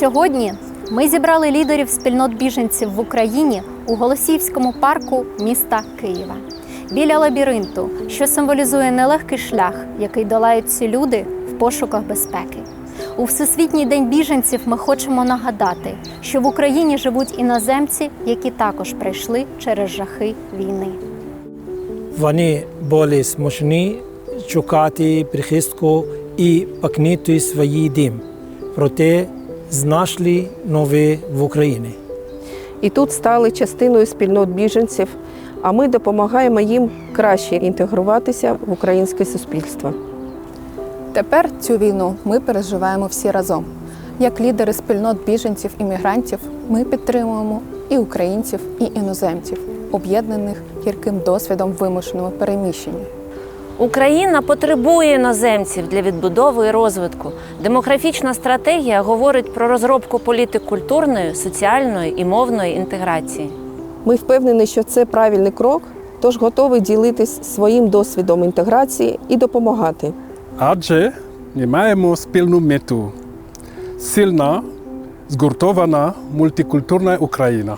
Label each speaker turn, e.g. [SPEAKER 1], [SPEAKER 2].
[SPEAKER 1] Сьогодні ми зібрали лідерів спільнот біженців в Україні у Голосіївському парку міста Києва. Біля лабіринту, що символізує нелегкий шлях, який долають ці люди в пошуках безпеки. У Всесвітній день біженців ми хочемо нагадати, що в Україні живуть іноземці, які також прийшли через жахи війни.
[SPEAKER 2] Вони були змушені шукати прихистку і покинути свій дім. Проте знайшли нове в Україні.
[SPEAKER 3] і тут стали частиною спільнот біженців, а ми допомагаємо їм краще інтегруватися в українське суспільство.
[SPEAKER 4] Тепер цю війну ми переживаємо всі разом. Як лідери спільнот біженців і мігрантів, ми підтримуємо і українців, і іноземців, об'єднаних гірким досвідом вимушеного переміщення.
[SPEAKER 5] Україна потребує іноземців для відбудови і розвитку. Демографічна стратегія говорить про розробку політик культурної, соціальної і мовної інтеграції.
[SPEAKER 3] Ми впевнені, що це правильний крок, тож готові ділитись своїм досвідом інтеграції і допомагати.
[SPEAKER 6] Адже ми маємо спільну мету сильна, згуртована мультикультурна Україна.